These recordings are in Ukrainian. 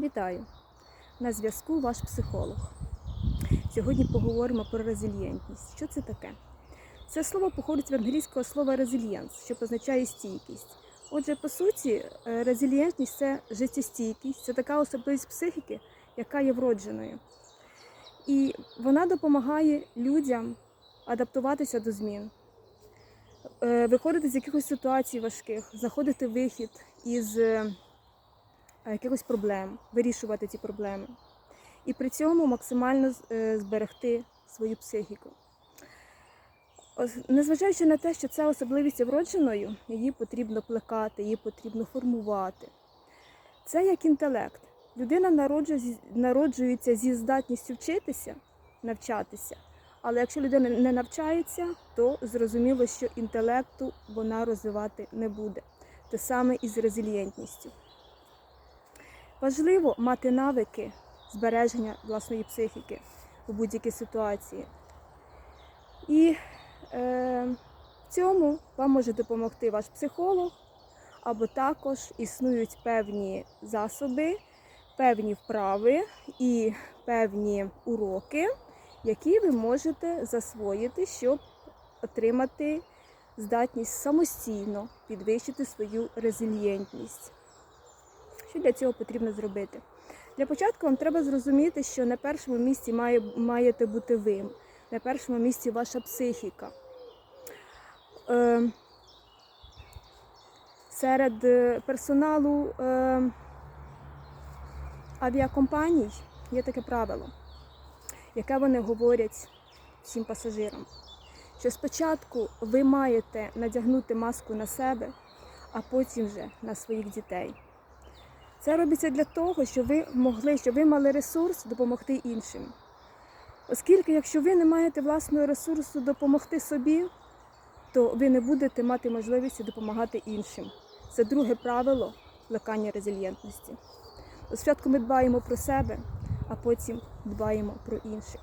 Вітаю! На зв'язку ваш психолог. Сьогодні поговоримо про резильєнтність. Що це таке? Це слово походить від англійського слова резильєнс, що позначає стійкість. Отже, по суті, е, резильєнтність це життєстійкість, це така особливість психіки, яка є вродженою. І вона допомагає людям адаптуватися до змін, е, виходити з якихось ситуацій важких, знаходити вихід із е, якихось проблем, вирішувати ці проблеми. І при цьому максимально е, зберегти свою психіку. Незважаючи на те, що це особливість вродженою, її потрібно плекати, її потрібно формувати. Це як інтелект. Людина народжується зі здатністю вчитися, навчатися. Але якщо людина не навчається, то зрозуміло, що інтелекту вона розвивати не буде. Те саме і з резильєнтністю. Важливо мати навики збереження власної психіки у будь-якій ситуації. І е, в цьому вам може допомогти ваш психолог, або також існують певні засоби, певні вправи і певні уроки, які ви можете засвоїти, щоб отримати здатність самостійно підвищити свою резильєнтність. Що для цього потрібно зробити? Для початку вам треба зрозуміти, що на першому місці має, маєте бути ви, на першому місці ваша психіка. Е, серед е, персоналу е, авіакомпаній є таке правило, яке вони говорять всім пасажирам, що спочатку ви маєте надягнути маску на себе, а потім вже на своїх дітей. Це робиться для того, щоб ви могли, щоб ви мали ресурс допомогти іншим. Оскільки, якщо ви не маєте власного ресурсу допомогти собі, то ви не будете мати можливості допомагати іншим. Це друге правило плекання резильєнтності. Спочатку ми дбаємо про себе, а потім дбаємо про інших.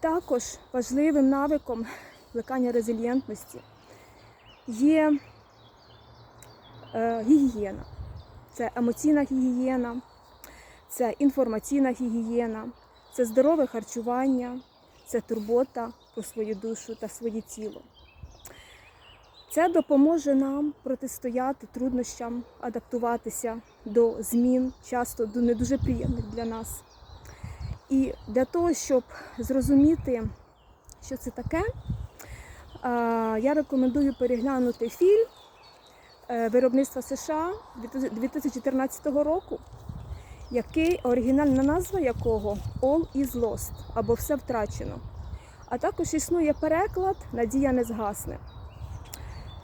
Також важливим навиком плекання резильєнтності є е, гігієна. Це емоційна гігієна, це інформаційна гігієна, це здорове харчування, це турбота про свою душу та своє тіло. Це допоможе нам протистояти труднощам, адаптуватися до змін, часто не дуже приємних для нас. І для того, щоб зрозуміти, що це таке, я рекомендую переглянути фільм виробництва США 2014 року, який оригінальна назва якого All is lost або все втрачено. А також існує переклад Надія не згасне.